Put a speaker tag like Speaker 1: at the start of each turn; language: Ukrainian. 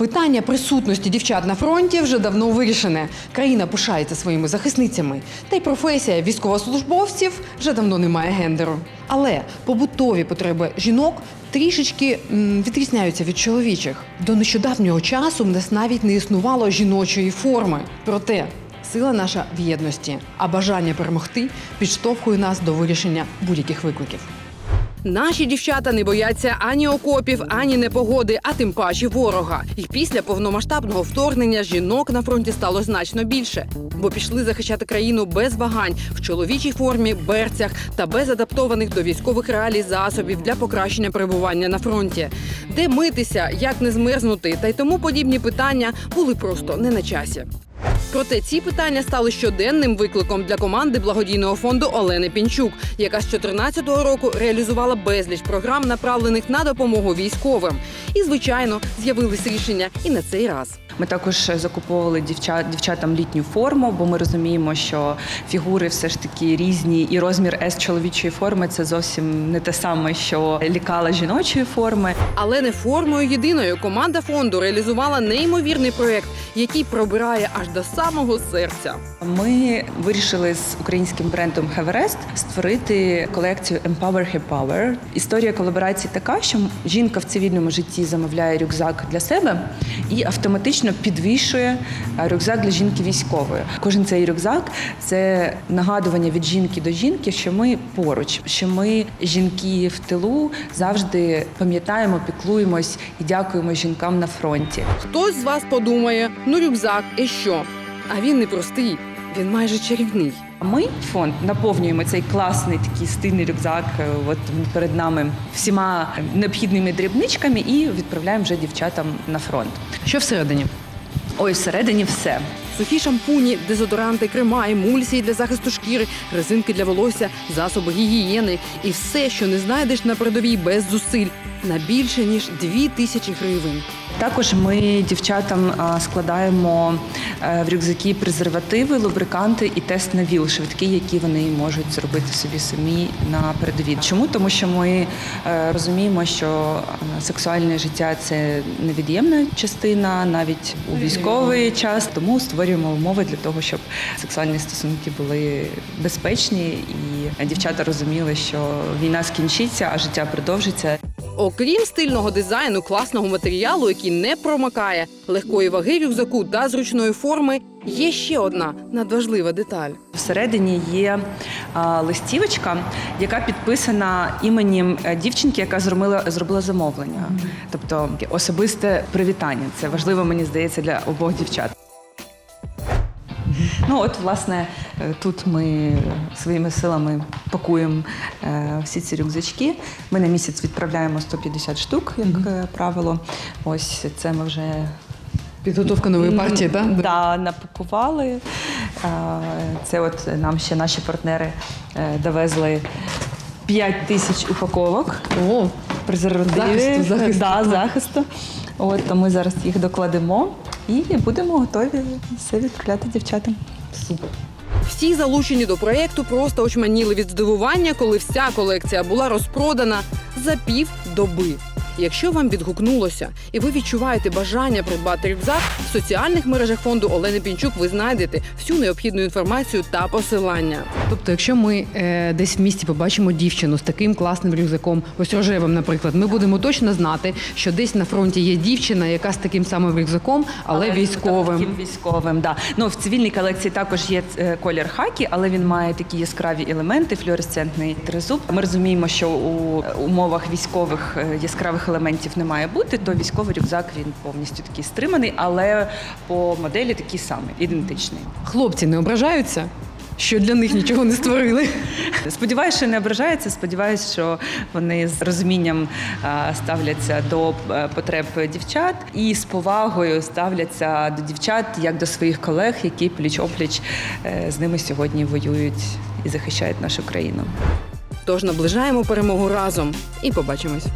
Speaker 1: Питання присутності дівчат на фронті вже давно вирішене. Країна пишається своїми захисницями. Та й професія військовослужбовців вже давно не має гендеру. Але побутові потреби жінок трішечки відрізняються від чоловічих. До нещодавнього часу в нас навіть не існувало жіночої форми. Проте сила наша в єдності, а бажання перемогти підштовхує нас до вирішення будь-яких викликів. Наші дівчата не бояться ані окопів, ані непогоди, а тим паче ворога. І після повномасштабного вторгнення жінок на фронті стало значно більше, бо пішли захищати країну без вагань в чоловічій формі, берцях та без адаптованих до військових реалій засобів для покращення перебування на фронті. Де митися, як не змерзнути, та й тому подібні питання були просто не на часі. Проте ці питання стали щоденним викликом для команди благодійного фонду Олени Пінчук, яка з 2014 року реалізувала безліч програм, направлених на допомогу військовим. І, звичайно, з'явились рішення і на цей раз.
Speaker 2: Ми також закуповували дівчат, дівчатам літню форму, бо ми розуміємо, що фігури все ж таки різні, і розмір С чоловічої форми це зовсім не те саме, що лікала жіночої форми.
Speaker 1: Але не формою єдиною команда фонду реалізувала неймовірний проєкт, який пробирає аж до самого серця.
Speaker 2: Ми вирішили з українським брендом Heverest створити колекцію Empower Her Power. Історія колаборації така, що жінка в цивільному житті замовляє рюкзак для себе і автоматично підвішує е, рюкзак для жінки військової. Кожен цей рюкзак це нагадування від жінки до жінки, що ми поруч, що ми жінки в тилу завжди пам'ятаємо, піклуємось і дякуємо жінкам на фронті.
Speaker 1: Хтось з вас подумає: ну рюкзак, і що? А він не простий, він майже чарівний.
Speaker 2: Ми фонд наповнюємо цей класний такий стильний рюкзак. е, От перед нами всіма необхідними дрібничками і відправляємо вже дівчатам на фронт.
Speaker 1: Що всередині?
Speaker 2: Ой, всередині все.
Speaker 1: Сухі шампуні, дезодоранти, крема, емульсії для захисту шкіри, резинки для волосся, засоби гігієни і все, що не знайдеш на передовій без зусиль, на більше ніж дві тисячі гривень.
Speaker 2: Також ми дівчатам складаємо е, в рюкзаки презервативи, лубриканти і тест на ВІЛ, швидкий, які вони можуть зробити собі самі на передовій. Чому? Тому що ми е, розуміємо, що сексуальне життя це невід'ємна частина навіть у військовий час. Тому створюємо умови для того, щоб сексуальні стосунки були безпечні, і дівчата розуміли, що війна скінчиться, а життя продовжиться.
Speaker 1: Окрім стильного дизайну, класного матеріалу, який не промакає, легкої ваги рюкзаку та зручної форми, є ще одна надважлива деталь.
Speaker 2: Всередині є а, листівочка, яка підписана іменем е, дівчинки, яка зробила, зробила замовлення. Тобто особисте привітання. Це важливо, мені здається, для обох дівчат. Ну от, власне, е, тут ми своїми силами пакуємо е, всі ці рюкзачки. Ми на місяць відправляємо 150 штук, як е, правило. Ось це ми вже
Speaker 1: Підготовка нової партії, так?
Speaker 2: Да, напакували. Це от нам ще наші партнери довезли 5 тисяч упаковок
Speaker 1: О,
Speaker 2: презервативів.
Speaker 1: Захисту, захисту,
Speaker 2: Да, захисту. От, то ми зараз їх докладемо і будемо готові все відправляти дівчатам.
Speaker 1: супер. Всі залучені до проєкту просто очманіли від здивування, коли вся колекція була розпродана за пів доби. Якщо вам відгукнулося і ви відчуваєте бажання придбати рюкзак, в соціальних мережах фонду Олени Пінчук ви знайдете всю необхідну інформацію та посилання. Тобто, якщо ми е, десь в місті побачимо дівчину з таким класним рюкзаком, ось рожевим, наприклад, ми будемо точно знати, що десь на фронті є дівчина, яка з таким самим рюкзаком, але, військовим.
Speaker 2: Таким військовим, да. Ну, в цивільній колекції також є е, колір хакі, але він має такі яскраві елементи, флюоресцентний тризуб. Ми розуміємо, що у умовах військових е, яскравих елементів не має бути, то військовий рюкзак він повністю такий стриманий, але по моделі такий самий, ідентичний.
Speaker 1: Хлопці не ображаються, що для них нічого не створили.
Speaker 2: Сподіваюся, що не ображаються. Сподіваюся, що вони з розумінням е, ставляться до е, потреб дівчат і з повагою ставляться до дівчат як до своїх колег, які пліч опліч е, з ними сьогодні воюють і захищають нашу країну.
Speaker 1: Тож наближаємо перемогу разом і побачимось.